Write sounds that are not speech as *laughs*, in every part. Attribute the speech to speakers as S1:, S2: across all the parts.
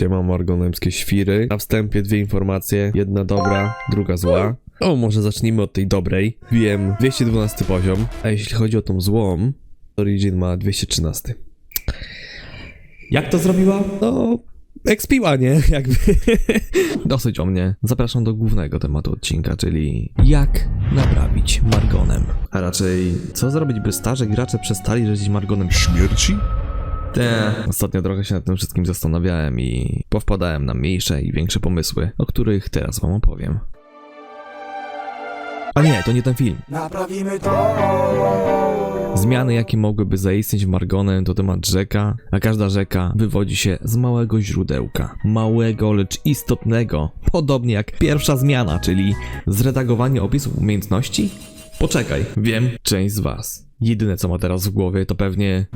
S1: Siema margonemskie świry. Na wstępie dwie informacje. Jedna dobra, druga zła. O, może zacznijmy od tej dobrej. Wiem 212 poziom, a jeśli chodzi o tą złą, to Origin ma 213. Jak to zrobiła? No, ekspiła, nie? *laughs* Jakby. Dosyć o mnie. Zapraszam do głównego tematu odcinka, czyli jak naprawić margonem. A raczej, co zrobić, by starzy gracze przestali żyć margonem
S2: Śmierci?
S1: Te. Ostatnio trochę się nad tym wszystkim zastanawiałem i powpadałem na mniejsze i większe pomysły, o których teraz wam opowiem. A nie, to nie ten film.
S3: Naprawimy to.
S1: Zmiany, jakie mogłyby zaistnieć w Margonem, to temat rzeka, a każda rzeka wywodzi się z małego źródełka. Małego, lecz istotnego. Podobnie jak pierwsza zmiana, czyli zredagowanie opisów umiejętności? Poczekaj, wiem, część z was. Jedyne co ma teraz w głowie to pewnie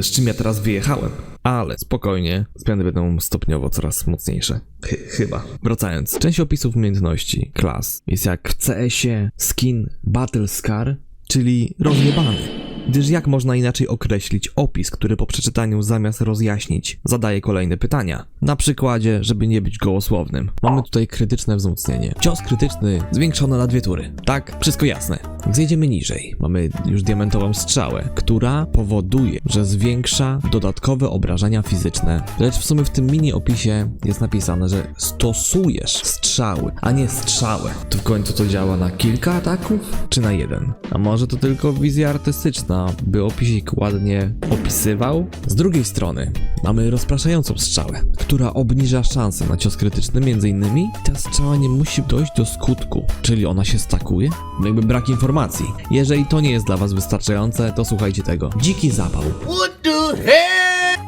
S1: z czym ja teraz wyjechałem. Ale spokojnie, zmiany będą stopniowo coraz mocniejsze. Chy- chyba. Wracając, część opisów umiejętności, klas, jest jak w CS-ie skin Battle Scar, czyli rozjebany. Gdyż jak można inaczej określić opis, który po przeczytaniu zamiast rozjaśnić, zadaje kolejne pytania? Na przykładzie, żeby nie być gołosłownym. Mamy tutaj krytyczne wzmocnienie. Cios krytyczny zwiększony na dwie tury. Tak, wszystko jasne. Zjedziemy niżej. Mamy już diamentową strzałę, która powoduje, że zwiększa dodatkowe obrażenia fizyczne. Lecz w sumie w tym mini opisie jest napisane, że stosujesz strzały, a nie strzałę. To w końcu to działa na kilka ataków? Czy na jeden? A może to tylko wizja artystyczna, by opisik ładnie opisywał? Z drugiej strony mamy rozpraszającą strzałę, która obniża szanse na cios krytyczny, między innymi ta strzała nie musi dojść do skutku, czyli ona się stakuje? No Jakby brak informacji. Jeżeli to nie jest dla was wystarczające, to słuchajcie tego. Dziki zapał.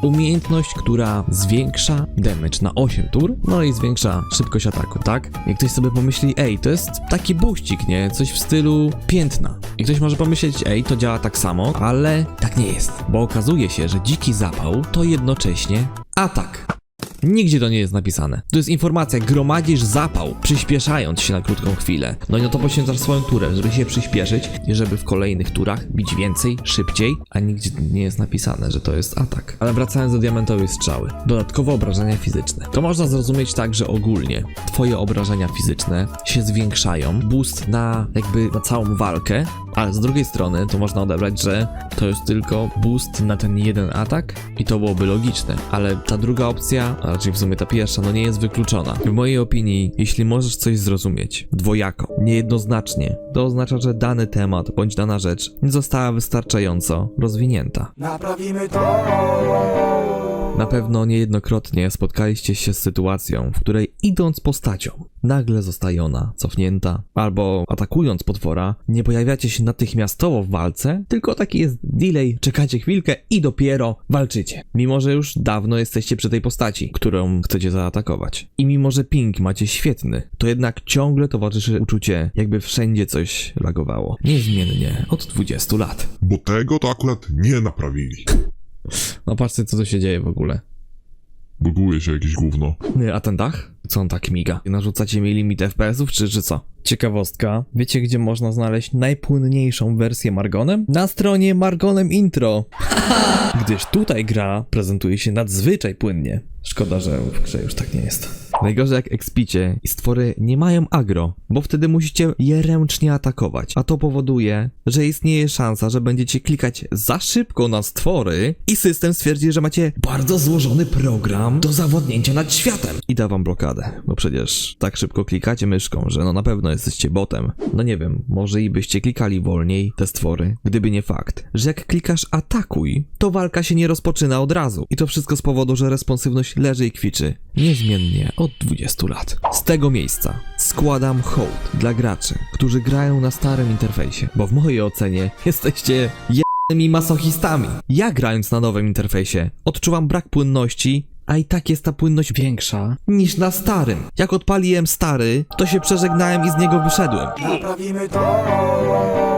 S1: Umiejętność, która zwiększa damage na 8 tur, no i zwiększa szybkość ataku, tak? Jak ktoś sobie pomyśli, ej, to jest taki buścik, nie? Coś w stylu piętna. I ktoś może pomyśleć, ej, to działa tak samo, ale tak nie jest, bo okazuje się, że dziki zapał to jednocześnie atak. Nigdzie to nie jest napisane. To jest informacja, gromadzisz zapał, przyspieszając się na krótką chwilę. No i no to poświęcasz swoją turę, żeby się przyspieszyć i żeby w kolejnych turach bić więcej, szybciej, a nigdzie nie jest napisane, że to jest atak. Ale wracając do diamentowej strzały. Dodatkowe obrażenia fizyczne. To można zrozumieć tak, że ogólnie twoje obrażenia fizyczne się zwiększają, boost na jakby na całą walkę, ale z drugiej strony to można odebrać, że to jest tylko boost na ten jeden atak i to byłoby logiczne, ale ta druga opcja, raczej w sumie ta pierwsza, no nie jest wykluczona. W mojej opinii, jeśli możesz coś zrozumieć dwojako, niejednoznacznie, to oznacza, że dany temat bądź dana rzecz nie została wystarczająco rozwinięta.
S3: Naprawimy to.
S1: Na pewno niejednokrotnie spotkaliście się z sytuacją, w której idąc postacią, nagle zostaje ona cofnięta, albo atakując potwora, nie pojawiacie się natychmiastowo w walce, tylko taki jest delay, czekacie chwilkę i dopiero walczycie. Mimo, że już dawno jesteście przy tej postaci, którą chcecie zaatakować. I mimo, że ping macie świetny, to jednak ciągle towarzyszy uczucie, jakby wszędzie coś lagowało. Niezmiennie od 20 lat.
S2: Bo tego to akurat nie naprawili.
S1: No patrzcie, co tu się dzieje w ogóle.
S2: Buguje się jakieś gówno.
S1: A ten dach? Co on tak miga? Narzucacie mi limit FPS-ów, czy, czy co? Ciekawostka. Wiecie, gdzie można znaleźć najpłynniejszą wersję Margonem? Na stronie Margonem Intro. *laughs* Gdyż tutaj gra prezentuje się nadzwyczaj płynnie. Szkoda, że w grze już tak nie jest. Najgorzej jak expicie i stwory nie mają agro, bo wtedy musicie je ręcznie atakować, a to powoduje, że istnieje szansa, że będziecie klikać za szybko na stwory i system stwierdzi, że macie bardzo złożony program do zawodnięcia nad światem. I da wam blokadę, bo przecież tak szybko klikacie myszką, że no na pewno jesteście botem. No nie wiem, może i byście klikali wolniej te stwory, gdyby nie fakt, że jak klikasz atakuj, to walka się nie rozpoczyna od razu. I to wszystko z powodu, że responsywność leży i kwiczy niezmiennie od 20 lat. Z tego miejsca składam hołd dla graczy, którzy grają na starym interfejsie, bo w mojej ocenie jesteście jebanymi masochistami. Ja grając na nowym interfejsie odczuwam brak płynności, a i tak jest ta płynność większa niż na starym. Jak odpaliłem stary, to się przeżegnałem i z niego wyszedłem.
S3: Naprawimy to.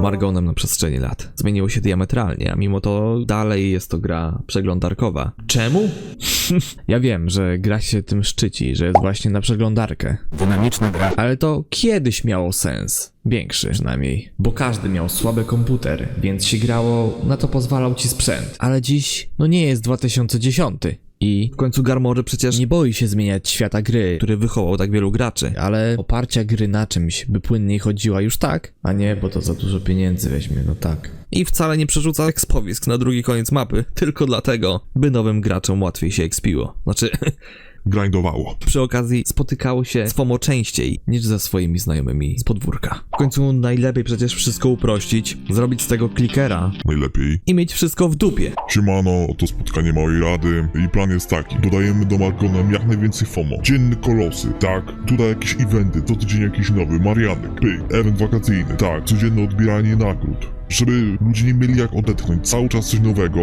S1: Margonem na przestrzeni lat. Zmieniło się diametralnie, a mimo to dalej jest to gra przeglądarkowa. Czemu? *laughs* ja wiem, że gra się tym szczyci, że jest właśnie na przeglądarkę.
S4: Dynamiczna gra.
S1: Ale to kiedyś miało sens. Większy przynajmniej. Bo każdy miał słaby komputer, więc się grało, na to pozwalał ci sprzęt. Ale dziś, no nie jest 2010. I w końcu Garmory przecież nie boi się zmieniać świata gry, który wychował tak wielu graczy, ale oparcia gry na czymś, by płynniej chodziła już tak, a nie, bo to za dużo pieniędzy weźmie, no tak. I wcale nie przerzuca ekspowisk na drugi koniec mapy, tylko dlatego, by nowym graczom łatwiej się ekspiło. Znaczy, *laughs*
S2: Grindowało.
S1: przy okazji spotykało się z FOMO częściej niż ze swoimi znajomymi z podwórka. W końcu najlepiej przecież wszystko uprościć, zrobić z tego klikera
S2: Najlepiej.
S1: i mieć wszystko w dupie.
S2: Siemano, to spotkanie małej rady i plan jest taki. Dodajemy do Margonem jak najwięcej FOMO. Dzienny kolosy, tak. Tutaj jakieś eventy, co tydzień jakiś nowy, Marianek, pyk, event wakacyjny, tak. Codzienne odbieranie nagród. Żeby ludzie nie mieli jak odetchnąć, cały czas coś nowego,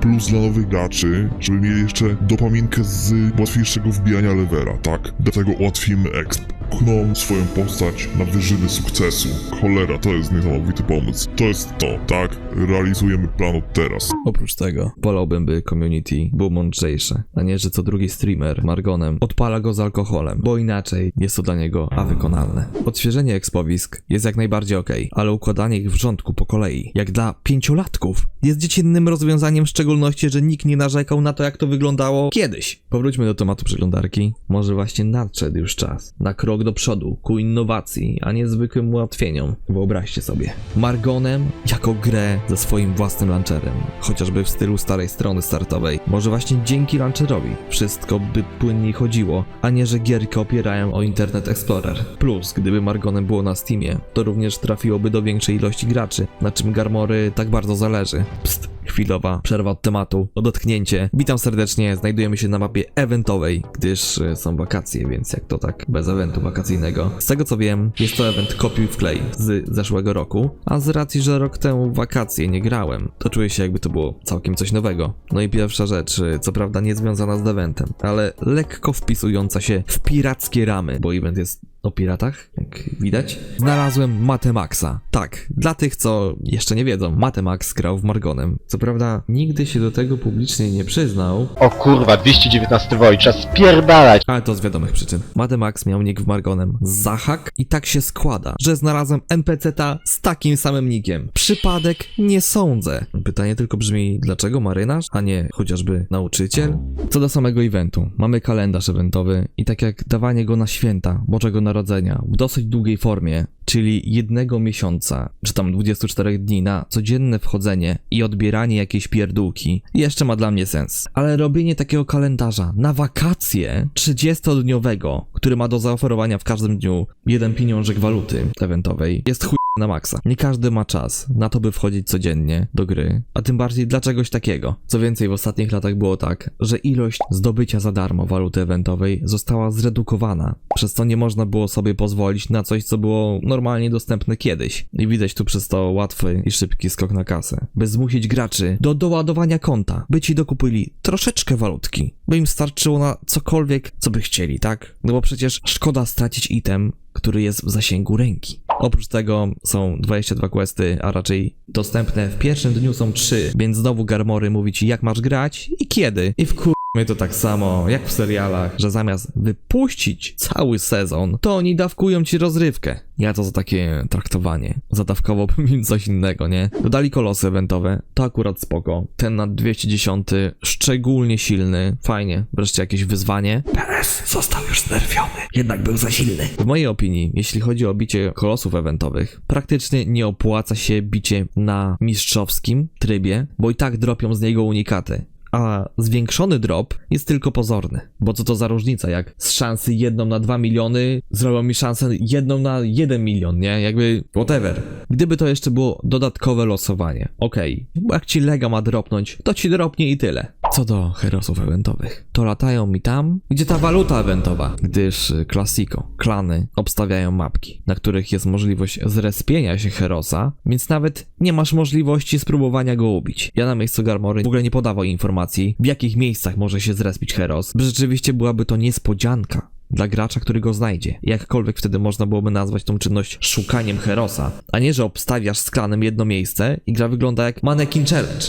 S2: plus dla nowych graczy, żeby mieli jeszcze dopaminkę z łatwiejszego wbijania levera, tak? Dlatego ułatwimy exp. Pchną swoją postać na wyżyny sukcesu. Cholera, to jest niesamowity pomysł. To jest to, tak? Realizujemy plan od teraz.
S1: Oprócz tego, wolałbym, by community było mądrzejsze, a nie, że co drugi streamer Margonem odpala go z alkoholem, bo inaczej jest to dla niego awykonalne. Odświeżenie ekspowisk jest jak najbardziej okej, ale układanie ich w rządku po kolei, jak dla pięciolatków, jest dziecinnym rozwiązaniem w szczególności, że nikt nie narzekał na to, jak to wyglądało kiedyś. Powróćmy do tematu przeglądarki. Może właśnie nadszedł już czas na krok do przodu, ku innowacji, a nie zwykłym ułatwieniom. Wyobraźcie sobie. Margonem jako grę ze swoim własnym launcherem, chociażby w stylu starej strony startowej. Może właśnie dzięki launcherowi wszystko by płynniej chodziło, a nie że gierki opierają o Internet Explorer. Plus, gdyby Margonem było na Steamie, to również trafiłoby do większej ilości graczy, na czym Garmory tak bardzo zależy. Psst. Chwilowa przerwa od tematu, odetchnięcie. Witam serdecznie, znajdujemy się na mapie eventowej, gdyż y, są wakacje, więc jak to tak bez eventu wakacyjnego. Z tego co wiem, jest to event kopiuj wklej z zeszłego roku, a z racji, że rok temu w wakacje nie grałem, to czuję się jakby to było całkiem coś nowego. No i pierwsza rzecz, y, co prawda nie związana z eventem, ale lekko wpisująca się w pirackie ramy, bo event jest o piratach, jak widać. Znalazłem Matemaxa. Tak, dla tych, co jeszcze nie wiedzą, Matemax grał w Margonem. Co prawda, nigdy się do tego publicznie nie przyznał,
S4: O kurwa, 219 woj, czas spierdalać.
S1: ale to z wiadomych przyczyn. Matemax miał nick w Margonem Zahak i tak się składa, że znalazłem NPC-ta z takim samym nickiem. Przypadek? Nie sądzę. Pytanie tylko brzmi, dlaczego marynarz, a nie chociażby nauczyciel? Co do samego eventu, mamy kalendarz eventowy i tak jak dawanie go na święta Bożego Narodzenia w dosyć długiej formie, czyli jednego miesiąca, czy tam 24 dni na codzienne wchodzenie i odbieranie jakiejś pierdółki, jeszcze ma dla mnie sens. Ale robienie takiego kalendarza na wakacje 30-dniowego, który ma do zaoferowania w każdym dniu jeden pieniążek waluty eventowej, jest chuj na maksa. Nie każdy ma czas na to, by wchodzić codziennie do gry, a tym bardziej dla czegoś takiego. Co więcej, w ostatnich latach było tak, że ilość zdobycia za darmo waluty eventowej została zredukowana, przez co nie można było sobie pozwolić na coś, co było normalnie dostępne kiedyś. I widać tu przez to łatwy i szybki skok na kasę. By zmusić graczy do doładowania konta, by ci dokupili troszeczkę walutki, by im starczyło na cokolwiek, co by chcieli, tak? No bo przecież szkoda stracić item, który jest w zasięgu ręki. Oprócz tego są 22 questy, a raczej dostępne w pierwszym dniu są 3, więc znowu Garmory mówi ci jak masz grać i kiedy. I w My to tak samo, jak w serialach, że zamiast wypuścić cały sezon, to oni dawkują ci rozrywkę. Ja to za takie traktowanie. Zadawkowałbym im coś innego, nie? Dodali kolosy eventowe, to akurat spoko. Ten na 210 szczególnie silny, fajnie. Wreszcie jakieś wyzwanie. PS został już znerwiony, jednak był za silny. W mojej opinii, jeśli chodzi o bicie kolosów eventowych, praktycznie nie opłaca się bicie na mistrzowskim trybie, bo i tak dropią z niego unikaty a zwiększony drop jest tylko pozorny. Bo co to za różnica, jak z szansy jedną na 2 miliony zrobią mi szansę jedną na 1 milion, nie? Jakby whatever. Gdyby to jeszcze było dodatkowe losowanie, okej. Bo jak ci lega ma dropnąć, to ci dropnie i tyle. Co do herosów eventowych, to latają mi tam, gdzie ta waluta eventowa, gdyż y, klasiko, klany obstawiają mapki, na których jest możliwość zrespienia się herosa, więc nawet nie masz możliwości spróbowania go ubić. Ja na miejscu Garmory w ogóle nie podawał informacji, w jakich miejscach może się zrespić heros, rzeczywiście byłaby to niespodzianka dla gracza, który go znajdzie. Jakkolwiek wtedy można byłoby nazwać tą czynność szukaniem herosa, a nie, że obstawiasz z klanem jedno miejsce i gra wygląda jak Mannequin Challenge.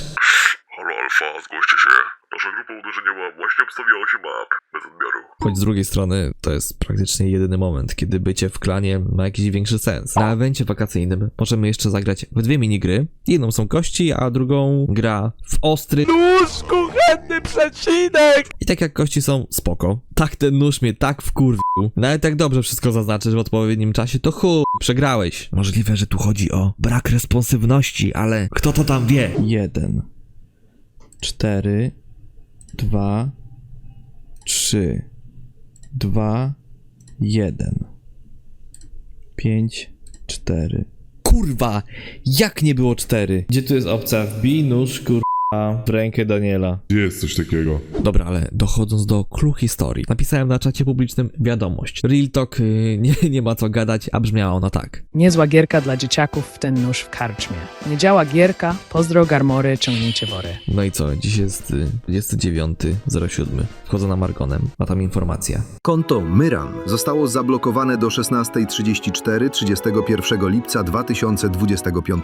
S2: Obstawiała się map, bez odbioru.
S1: Choć z drugiej strony to jest praktycznie jedyny moment, kiedy bycie w klanie ma jakiś większy sens. Na evencie wakacyjnym możemy jeszcze zagrać w dwie minigry. Jedną są kości, a drugą gra w ostry nóż kuchenny przecinek! I tak jak kości są spoko, tak ten nóż mnie tak wkurwił. Nawet jak dobrze wszystko zaznaczysz w odpowiednim czasie, to chuj, przegrałeś. Możliwe, że tu chodzi o brak responsywności, ale kto to tam wie? Jeden, cztery, dwa, trzy, dwa, jeden, pięć, cztery. Kurwa! Jak nie było cztery? Gdzie tu jest opcja? Wbij nóż, kurwa, w rękę Daniela.
S2: Gdzie jest coś takiego?
S1: Dobra, ale dochodząc do clue historii, napisałem na czacie publicznym wiadomość. Real Talk yy, nie, *laughs* nie ma co gadać, a brzmiała ona tak.
S5: Niezła gierka dla dzieciaków w ten nóż w karczmie. Nie działa gierka, pozdro garmory, ciągnięcie wory.
S1: No i co, dziś jest y, 29.07. Wchodzę na Margonem, a tam informacja.
S6: Konto Myran zostało zablokowane do 16.34 31 lipca 2025.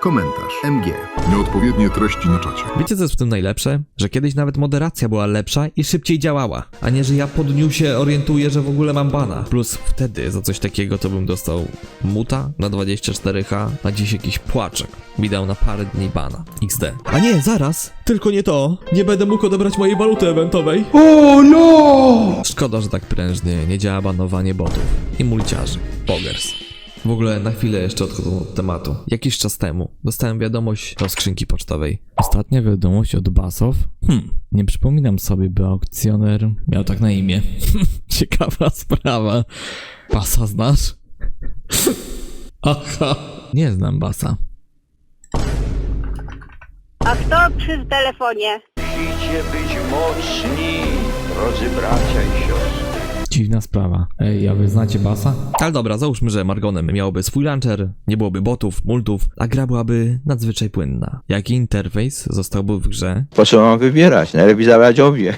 S6: Komentarz MG.
S2: Nieodpowiednie treści na czacie.
S1: Wiecie co jest w tym najlepsze? Że kiedyś nawet moderacja była lepsza i szybciej działała, a nie, że ja po dniu się orientuję, że w ogóle mam bana. Plus wtedy za coś takiego to bym dostał muta na 24H, a dziś jakiś płaczek mi dał na parę dni bana. XD. A nie, zaraz! Tylko nie to! Nie będę mógł odebrać mojej waluty eventowej. O no! Szkoda, że tak prężnie nie działa banowanie botów i mulciarzy. Pogers. W ogóle na chwilę jeszcze odchodzą od tematu. Jakiś czas temu dostałem wiadomość do skrzynki pocztowej. Ostatnia wiadomość od Basow? Hmm, nie przypominam sobie, by aukcjoner miał tak na imię. *laughs* Ciekawa sprawa. Basa znasz? Aha. Nie znam Basa.
S7: A kto przy telefonie?
S8: Musicie być mocni, drodzy bracia i siostry.
S1: Dziwna sprawa. Ej, a wy znacie Basa? Ale dobra, załóżmy, że Margonem miałoby swój launcher, nie byłoby botów, multów, a gra byłaby nadzwyczaj płynna. Jaki interfejs zostałby w grze?
S9: Po co mam wybierać? Najlepiej zabrać obie.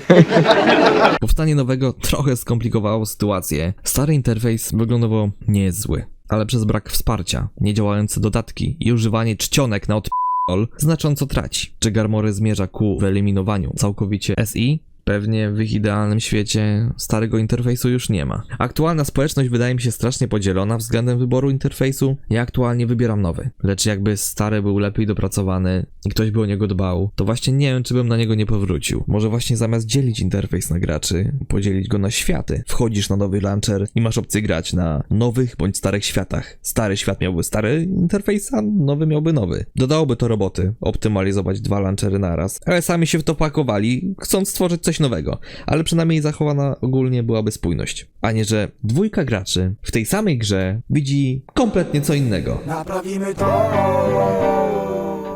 S9: *laughs*
S1: Powstanie nowego trochę skomplikowało sytuację. Stary interfejs wyglądowo nie jest zły, ale przez brak wsparcia, niedziałające dodatki i używanie czcionek na odp***ol znacząco traci. Czy Garmory zmierza ku wyeliminowaniu całkowicie SI? Pewnie w ich idealnym świecie starego interfejsu już nie ma. Aktualna społeczność wydaje mi się strasznie podzielona względem wyboru interfejsu. Ja aktualnie wybieram nowy. Lecz jakby stary był lepiej dopracowany i ktoś by o niego dbał, to właśnie nie wiem, czy bym na niego nie powrócił. Może właśnie zamiast dzielić interfejs na graczy, podzielić go na światy. Wchodzisz na nowy launcher i masz opcję grać na nowych bądź starych światach. Stary świat miałby stary interfejs, a nowy miałby nowy. Dodałoby to roboty, optymalizować dwa launchery naraz, ale sami się w to pakowali, chcąc stworzyć coś nowego, ale przynajmniej zachowana ogólnie byłaby spójność. A nie, że dwójka graczy w tej samej grze widzi kompletnie co innego.
S3: Naprawimy to.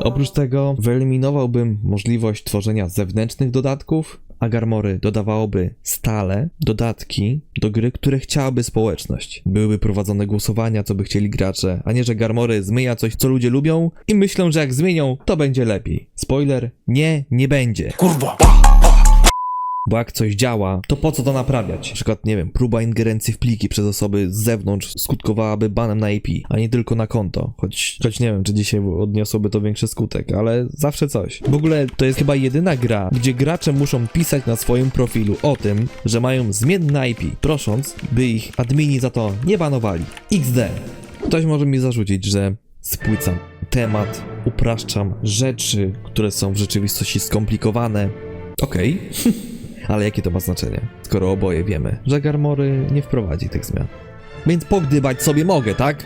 S1: Oprócz tego wyeliminowałbym możliwość tworzenia zewnętrznych dodatków, a Garmory dodawałoby stale dodatki do gry, które chciałaby społeczność. Byłyby prowadzone głosowania, co by chcieli gracze, a nie, że Garmory zmienia coś, co ludzie lubią i myślą, że jak zmienią, to będzie lepiej. Spoiler, nie, nie będzie.
S3: Kurwa.
S1: Bo jak coś działa, to po co to naprawiać? Na przykład, nie wiem, próba ingerencji w pliki przez osoby z zewnątrz skutkowałaby banem na IP, a nie tylko na konto. Choć, choć nie wiem, czy dzisiaj odniosłoby to większy skutek, ale zawsze coś. W ogóle to jest chyba jedyna gra, gdzie gracze muszą pisać na swoim profilu o tym, że mają zmienne IP, prosząc, by ich admini za to nie banowali. XD. Ktoś może mi zarzucić, że spłycam temat, upraszczam rzeczy, które są w rzeczywistości skomplikowane. Okej. *laughs* Ale jakie to ma znaczenie, skoro oboje wiemy, że Garmory nie wprowadzi tych zmian. Więc pogdybać sobie mogę, tak?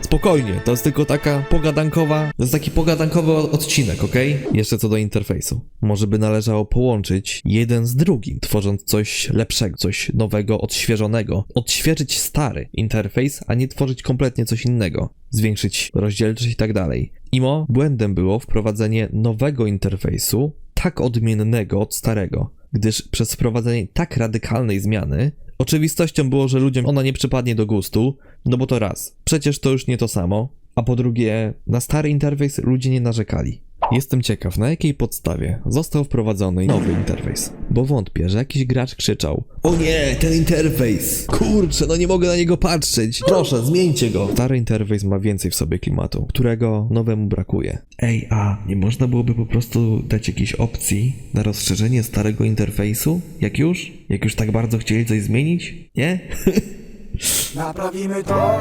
S1: Spokojnie, to jest tylko taka pogadankowa, to jest taki pogadankowy odcinek, ok? Jeszcze co do interfejsu. Może by należało połączyć jeden z drugim, tworząc coś lepszego, coś nowego, odświeżonego. Odświeżyć stary interfejs, a nie tworzyć kompletnie coś innego. Zwiększyć rozdzielczość i tak dalej. Imo, błędem było wprowadzenie nowego interfejsu, tak odmiennego od starego, gdyż przez wprowadzenie tak radykalnej zmiany Oczywistością było, że ludziom ona nie przypadnie do gustu, no bo to raz, przecież to już nie to samo, a po drugie, na stary interfejs ludzie nie narzekali. Jestem ciekaw, na jakiej podstawie został wprowadzony nowy interfejs. Bo wątpię, że jakiś gracz krzyczał O nie, ten interfejs! Kurczę, no nie mogę na niego patrzeć! Proszę, zmieńcie go! Stary interfejs ma więcej w sobie klimatu, którego nowemu brakuje. Ej, a nie można byłoby po prostu dać jakiejś opcji na rozszerzenie starego interfejsu? Jak już? Jak już tak bardzo chcieli coś zmienić? Nie? *laughs*
S3: Naprawimy to.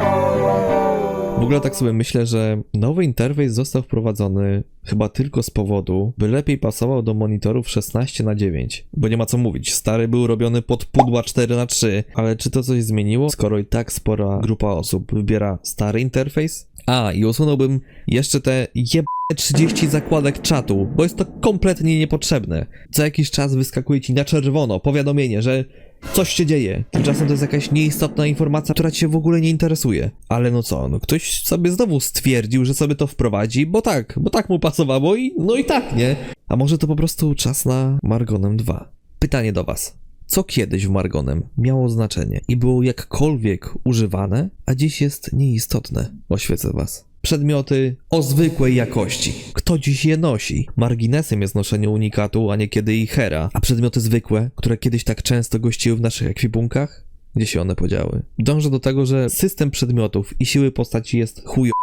S1: W ogóle tak sobie myślę, że nowy interfejs został wprowadzony chyba tylko z powodu, by lepiej pasował do monitorów 16 na 9 Bo nie ma co mówić, stary był robiony pod pudła 4 na 3 ale czy to coś zmieniło, skoro i tak spora grupa osób wybiera stary interfejs? A, i usunąłbym jeszcze te jeb... 30 zakładek czatu, bo jest to kompletnie niepotrzebne. Co jakiś czas wyskakuje ci na czerwono powiadomienie, że coś się dzieje. Tymczasem to jest jakaś nieistotna informacja, która cię w ogóle nie interesuje. Ale no co, no ktoś sobie znowu stwierdził, że sobie to wprowadzi, bo tak, bo tak mu pasowało i no i tak, nie? A może to po prostu czas na Margonem 2? Pytanie do was. Co kiedyś w Margonem miało znaczenie i było jakkolwiek używane, a dziś jest nieistotne? Oświecę was. Przedmioty o zwykłej jakości. Kto dziś je nosi? Marginesem jest noszenie unikatu, a niekiedy i hera. A przedmioty zwykłe, które kiedyś tak często gościły w naszych ekwipunkach? Gdzie się one podziały? Dążę do tego, że system przedmiotów i siły postaci jest chujowy.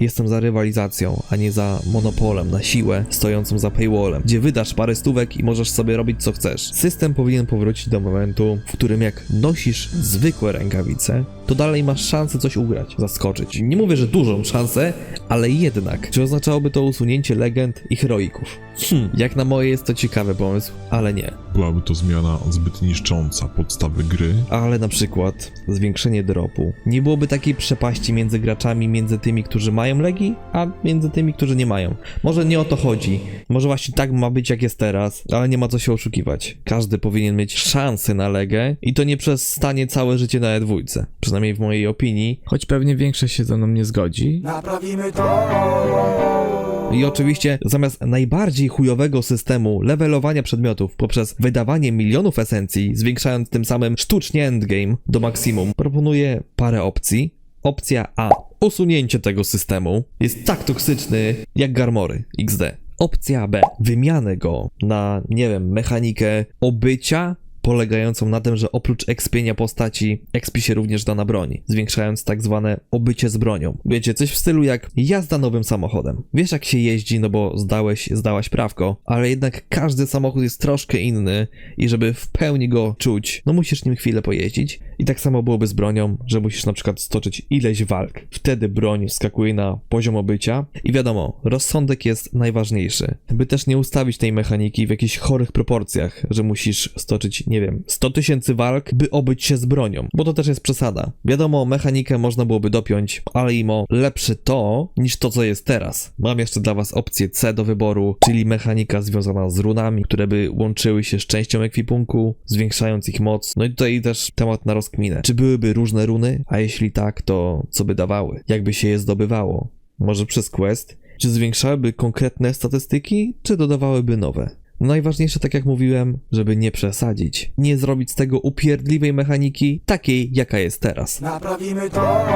S1: Jestem za rywalizacją, a nie za monopolem na siłę stojącym za paywallem, gdzie wydasz parę stówek i możesz sobie robić co chcesz. System powinien powrócić do momentu, w którym jak nosisz zwykłe rękawice, to dalej masz szansę coś ugrać, zaskoczyć. Nie mówię, że dużą szansę, ale jednak. Czy oznaczałoby to usunięcie legend i heroików? Hm, jak na moje jest to ciekawy pomysł, ale nie.
S2: Byłaby to zmiana zbyt niszcząca podstawy gry.
S1: Ale na przykład zwiększenie dropu. Nie byłoby takiej przepaści między graczami, między tymi, którzy mają legi, a między tymi, którzy nie mają. Może nie o to chodzi. Może właśnie tak ma być, jak jest teraz, ale nie ma co się oszukiwać. Każdy powinien mieć szansę na legę i to nie przez stanie całe życie na E2. Przynajmniej w mojej opinii. Choć pewnie większość się ze mną nie zgodzi.
S3: Naprawimy to.
S1: I oczywiście zamiast najbardziej chujowego systemu levelowania przedmiotów poprzez wydawanie milionów esencji, zwiększając tym samym sztucznie endgame do maksimum, proponuję parę opcji. Opcja A. Usunięcie tego systemu jest tak toksyczny jak Garmory XD. Opcja B. Wymianę go na, nie wiem, mechanikę obycia polegającą na tym, że oprócz expienia postaci, expi się również da na broni, zwiększając tak zwane obycie z bronią. Wiecie, coś w stylu jak jazda nowym samochodem. Wiesz jak się jeździ, no bo zdałeś, zdałaś prawko, ale jednak każdy samochód jest troszkę inny i żeby w pełni go czuć, no musisz nim chwilę pojeździć. I tak samo byłoby z bronią, że musisz na przykład stoczyć ileś walk. Wtedy broń wskakuje na poziom obycia i wiadomo, rozsądek jest najważniejszy. By też nie ustawić tej mechaniki w jakichś chorych proporcjach, że musisz stoczyć, nie wiem, 100 tysięcy walk, by obyć się z bronią, bo to też jest przesada. Wiadomo, mechanikę można byłoby dopiąć, ale imo lepsze to, niż to, co jest teraz. Mam jeszcze dla was opcję C do wyboru, czyli mechanika związana z runami, które by łączyły się z częścią ekwipunku, zwiększając ich moc. No i tutaj też temat na rozkminę. Czy byłyby różne runy? A jeśli tak, to co by dawały? Jakby się je zdobywało? Może przez quest? Czy zwiększałyby konkretne statystyki, czy dodawałyby nowe? No Najważniejsze, tak jak mówiłem, żeby nie przesadzić. Nie zrobić z tego upierdliwej mechaniki, takiej jaka jest teraz.
S3: Naprawimy to.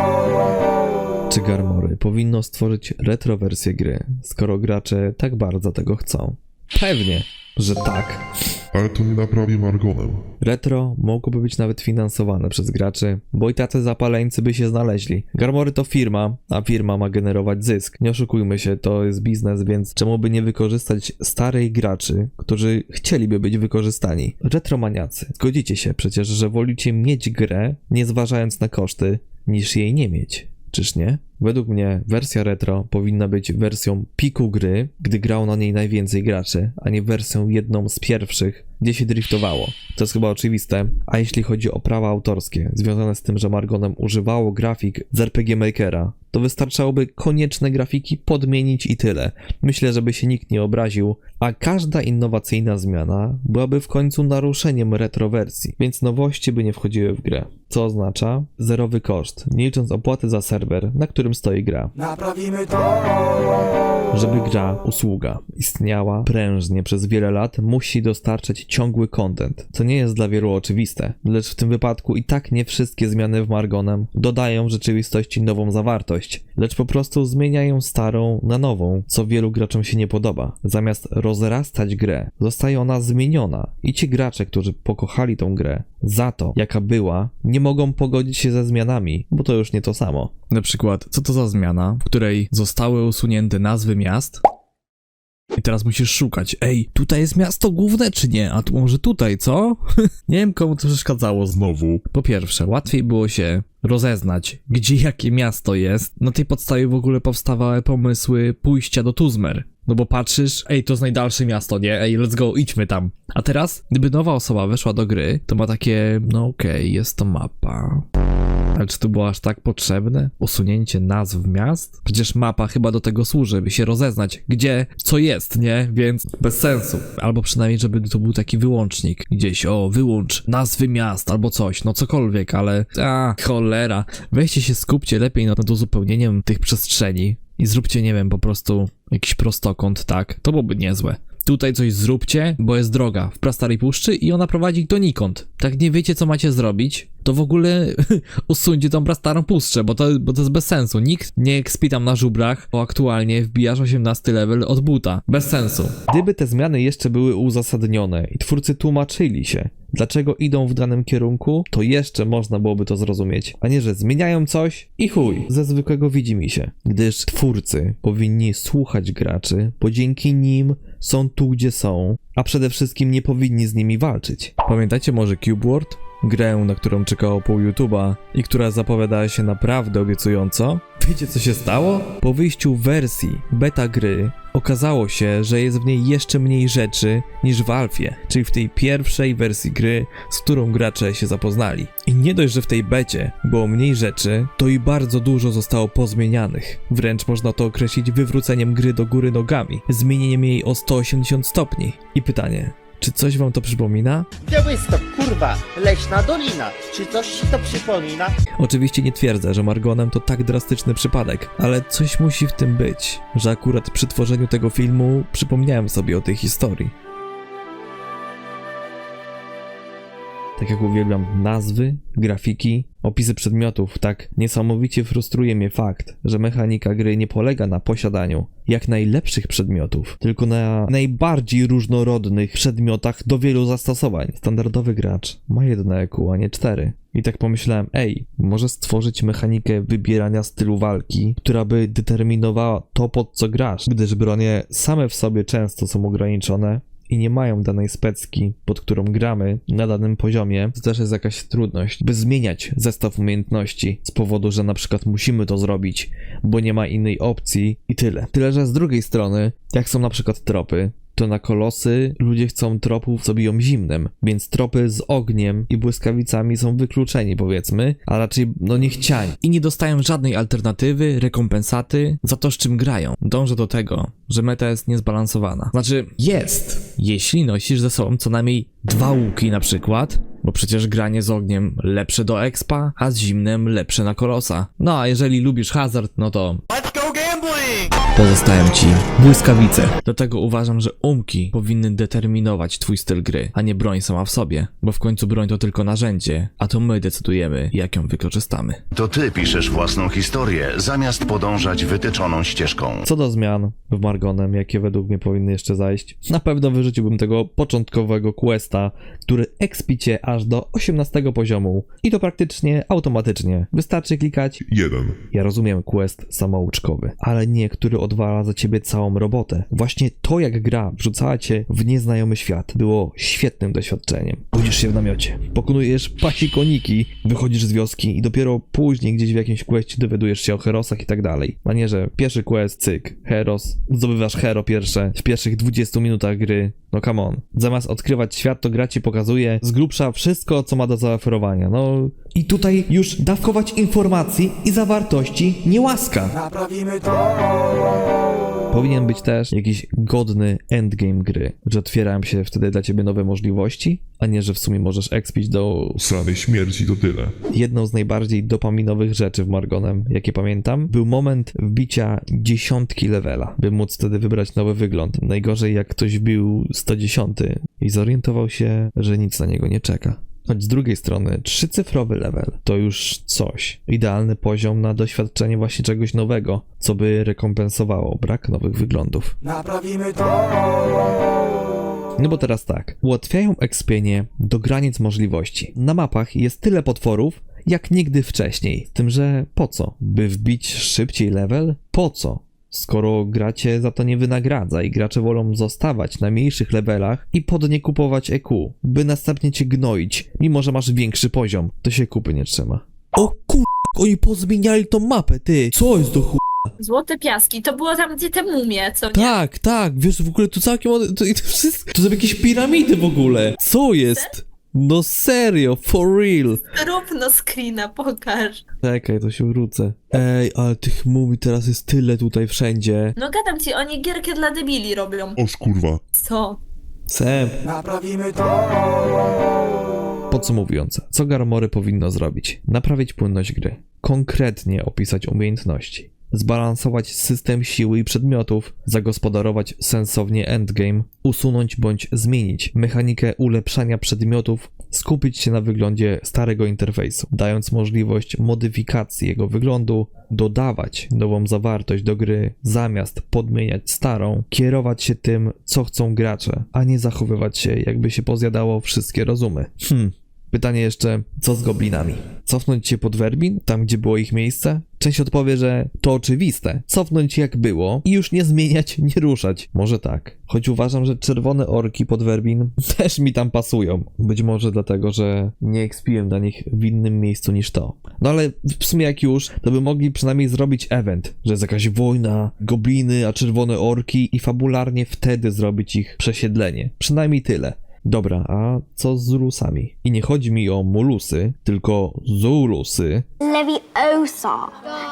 S1: Czy Garmory powinno stworzyć retrowersję gry, skoro gracze tak bardzo tego chcą? Pewnie, że tak.
S2: Ale to nie naprawi Margonem.
S1: Retro mogłoby być nawet finansowane przez graczy, bo i tacy zapaleńcy by się znaleźli. Garmory to firma, a firma ma generować zysk. Nie oszukujmy się, to jest biznes, więc czemu by nie wykorzystać starej graczy, którzy chcieliby być wykorzystani? Retromaniacy, zgodzicie się przecież, że wolicie mieć grę, nie zważając na koszty, niż jej nie mieć. Czyż nie? Według mnie wersja retro powinna być wersją piku gry, gdy grało na niej najwięcej graczy, a nie wersją jedną z pierwszych, gdzie się driftowało. To jest chyba oczywiste. A jeśli chodzi o prawa autorskie, związane z tym, że Margonem używało grafik z RPG Makera, to wystarczałoby konieczne grafiki podmienić i tyle. Myślę, żeby się nikt nie obraził, a każda innowacyjna zmiana byłaby w końcu naruszeniem retrowersji, więc nowości by nie wchodziły w grę. Co oznacza zerowy koszt, nie licząc opłaty za serwer, na którym stoi gra.
S3: Naprawimy to.
S1: Żeby gra, usługa istniała prężnie przez wiele lat, musi dostarczać ciągły content, co nie jest dla wielu oczywiste, lecz w tym wypadku i tak nie wszystkie zmiany w Margonem dodają rzeczywistości nową zawartość, lecz po prostu zmieniają starą na nową, co wielu graczom się nie podoba. Zamiast rozrastać grę, zostaje ona zmieniona i ci gracze, którzy pokochali tą grę za to, jaka była, nie mogą pogodzić się ze zmianami, bo to już nie to samo. Na przykład, co to za zmiana, w której zostały usunięte nazwy miast? I teraz musisz szukać. Ej, tutaj jest miasto główne czy nie? A tu może tutaj, co? *laughs* nie wiem komu to przeszkadzało.
S2: Znowu.
S1: Po pierwsze, łatwiej było się rozeznać, gdzie jakie miasto jest. Na tej podstawie w ogóle powstawały pomysły pójścia do Tuzmer. No bo patrzysz, ej, to jest najdalsze miasto, nie? Ej, let's go, idźmy tam. A teraz, gdyby nowa osoba weszła do gry, to ma takie, no okej, jest to mapa. Ale czy to było aż tak potrzebne? Usunięcie nazw miast? Przecież mapa chyba do tego służy, by się rozeznać, gdzie co jest, nie? Więc bez sensu. Albo przynajmniej, żeby to był taki wyłącznik. Gdzieś, o, wyłącz nazwy miast albo coś, no cokolwiek, ale... A, cholera. Weźcie się, skupcie lepiej nad uzupełnieniem tych przestrzeni i zróbcie, nie wiem, po prostu jakiś prostokąt, tak? To byłoby niezłe. Tutaj coś zróbcie, bo jest droga w prastarej puszczy i ona prowadzi donikąd. Tak nie wiecie, co macie zrobić, to w ogóle *laughs* usuńcie tą prastarą puszczę, bo to, bo to jest bez sensu. Nikt nie kspi tam na żubrach, bo aktualnie wbijasz 18 level od buta. Bez sensu. Gdyby te zmiany jeszcze były uzasadnione i twórcy tłumaczyli się, dlaczego idą w danym kierunku, to jeszcze można byłoby to zrozumieć. A nie, że zmieniają coś i chuj. Ze zwykłego widzi mi się. Gdyż twórcy powinni słuchać graczy, bo dzięki nim są tu, gdzie są, a przede wszystkim nie powinni z nimi walczyć. Pamiętacie może Cube World? Grę, na którą czekało pół YouTube'a i która zapowiadała się naprawdę obiecująco? Wiecie co się stało? Po wyjściu wersji beta gry okazało się, że jest w niej jeszcze mniej rzeczy niż w Alfie, czyli w tej pierwszej wersji gry, z którą gracze się zapoznali. I nie dość, że w tej becie było mniej rzeczy, to i bardzo dużo zostało pozmienianych. Wręcz można to określić wywróceniem gry do góry nogami, zmienieniem jej o 180 stopni. I pytanie, czy coś wam to przypomina?
S10: Białystok, kurwa, leśna dolina. Czy coś ci to przypomina?
S1: Oczywiście nie twierdzę, że Margonem to tak drastyczny przypadek, ale coś musi w tym być, że akurat przy tworzeniu tego filmu przypomniałem sobie o tej historii. Tak jak uwielbiam nazwy, grafiki, opisy przedmiotów, tak niesamowicie frustruje mnie fakt, że mechanika gry nie polega na posiadaniu jak najlepszych przedmiotów, tylko na najbardziej różnorodnych przedmiotach do wielu zastosowań. Standardowy gracz ma jedno EQ, a nie cztery. I tak pomyślałem, ej, może stworzyć mechanikę wybierania stylu walki, która by determinowała to, pod co grasz, gdyż bronie same w sobie często są ograniczone, i nie mają danej specki, pod którą gramy na danym poziomie, to też jest jakaś trudność, by zmieniać zestaw umiejętności z powodu, że na przykład musimy to zrobić, bo nie ma innej opcji i tyle. Tyle, że z drugiej strony, jak są na przykład tropy, to na kolosy ludzie chcą tropów, co biją zimnem, więc tropy z ogniem i błyskawicami są wykluczeni, powiedzmy, a raczej no nie chciani. I nie dostają żadnej alternatywy, rekompensaty za to, z czym grają. Dążę do tego, że meta jest niezbalansowana. Znaczy, jest, jeśli nosisz ze sobą co najmniej dwa łuki na przykład, bo przecież granie z ogniem lepsze do expa, a z zimnem lepsze na kolosa. No a jeżeli lubisz hazard, no to Pozostają ci błyskawice. Dlatego uważam, że umki powinny determinować twój styl gry, a nie broń sama w sobie, bo w końcu broń to tylko narzędzie, a to my decydujemy, jak ją wykorzystamy.
S11: To ty piszesz własną historię, zamiast podążać wytyczoną ścieżką.
S1: Co do zmian w Margonem, jakie według mnie powinny jeszcze zajść, na pewno wyrzuciłbym tego początkowego questa, który expicie aż do 18 poziomu i to praktycznie automatycznie. Wystarczy klikać
S2: Jeden.
S1: Ja rozumiem quest samouczkowy, ale nie, który odwala za ciebie całą robotę. Właśnie to, jak gra wrzucała cię w nieznajomy świat, było świetnym doświadczeniem. Budzisz się w namiocie, pokonujesz pasikoniki, wychodzisz z wioski i dopiero później gdzieś w jakimś questie dowiadujesz się o herosach i tak dalej. A nie, że pierwszy quest, cyk, heros, zdobywasz hero pierwsze w pierwszych 20 minutach gry. No come on. Zamiast odkrywać świat, to gra ci pokazuje z grubsza wszystko, co ma do zaoferowania. No i tutaj już dawkować informacji i zawartości nie łaska.
S3: Naprawimy to.
S1: Powinien być też jakiś godny endgame gry, że otwierają się wtedy dla ciebie nowe możliwości, a nie, że w sumie możesz expić do...
S2: Sranej śmierci to tyle.
S1: Jedną z najbardziej dopaminowych rzeczy w Margonem, jakie pamiętam, był moment wbicia dziesiątki levela, by móc wtedy wybrać nowy wygląd. Najgorzej jak ktoś wbił 110 i zorientował się, że nic na niego nie czeka. Choć z drugiej strony, trzycyfrowy level to już coś. Idealny poziom na doświadczenie właśnie czegoś nowego, co by rekompensowało brak nowych wyglądów.
S3: Naprawimy to.
S1: No bo teraz tak, ułatwiają expienie do granic możliwości. Na mapach jest tyle potworów, jak nigdy wcześniej. Z tym, że po co? By wbić szybciej level? Po co? Skoro gracie za to nie wynagradza i gracze wolą zostawać na mniejszych levelach i pod nie kupować EQ, by następnie cię gnoić, mimo że masz większy poziom, to się kupy nie trzyma. O kur... oni pozmieniali tą mapę, ty! Co jest do chu...
S7: Złote piaski, to było tam, gdzie te mumie, co nie?
S1: Tak, tak, wiesz, w ogóle tu całkiem... od- To, to, wszystko, to są jakieś piramidy w ogóle! Co jest? No serio, for real!
S7: Rób no screena, pokaż.
S1: Czekaj, to się wrócę. Ej, ale tych mumii teraz jest tyle tutaj wszędzie.
S7: No gadam ci, oni gierkę dla debili robią.
S2: Oż kurwa.
S7: Co?
S1: Sem,
S3: Naprawimy to.
S1: Podsumowując, co Garmory powinno zrobić? Naprawić płynność gry, konkretnie opisać umiejętności, zbalansować system siły i przedmiotów, zagospodarować sensownie endgame, usunąć bądź zmienić mechanikę ulepszania przedmiotów, skupić się na wyglądzie starego interfejsu, dając możliwość modyfikacji jego wyglądu, dodawać nową zawartość do gry, zamiast podmieniać starą, kierować się tym, co chcą gracze, a nie zachowywać się, jakby się pozjadało wszystkie rozumy. Hmm. Pytanie jeszcze, co z goblinami? Cofnąć się pod Werbin, tam gdzie było ich miejsce? Część odpowie, że to oczywiste. Cofnąć jak było i już nie zmieniać, *laughs* nie ruszać. Może tak. Choć uważam, że czerwone orki pod Werbin *laughs* też mi tam pasują. Być może dlatego, że nie ekspiłem na nich w innym miejscu niż to. No ale w sumie jak już, to by mogli przynajmniej zrobić event, że jest jakaś wojna, gobliny, a czerwone orki i fabularnie wtedy zrobić ich przesiedlenie. Przynajmniej tyle. Dobra, a co z Zulusami? I nie chodzi mi o mulusy, tylko Zulusy
S7: Leviosa,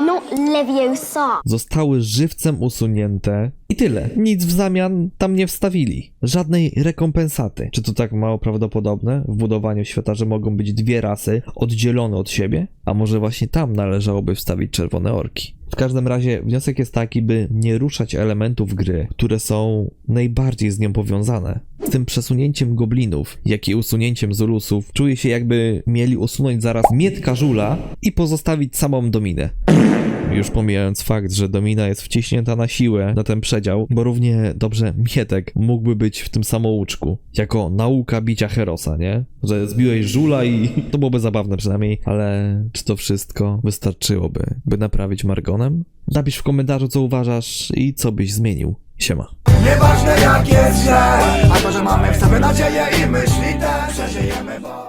S7: not Leviosa.
S1: zostały żywcem usunięte i tyle. Nic w zamian tam nie wstawili. Żadnej rekompensaty. Czy to tak mało prawdopodobne w budowaniu świata, że mogą być dwie rasy oddzielone od siebie? A może właśnie tam należałoby wstawić czerwone orki? W każdym razie wniosek jest taki, by nie ruszać elementów gry, które są najbardziej z nią powiązane. Z tym przesunięciem goblinów, jak i usunięciem Zulusów, czuję się jakby mieli usunąć zaraz Mietka Żula i pozostawić samą Dominę. Już pomijając fakt, że Domina jest wciśnięta na siłę na ten przedział, bo równie dobrze Mietek mógłby być w tym samouczku, jako nauka bicia Herosa, nie? Że zbiłeś żula i *laughs* to byłoby zabawne przynajmniej, ale czy to wszystko wystarczyłoby, by naprawić Margonem? Napisz w komentarzu, co uważasz i co byś zmienił. Siema.
S3: Nieważne jak jest źle, a to, że mamy w sobie nadzieję i myśli te przeżyjemy, bo...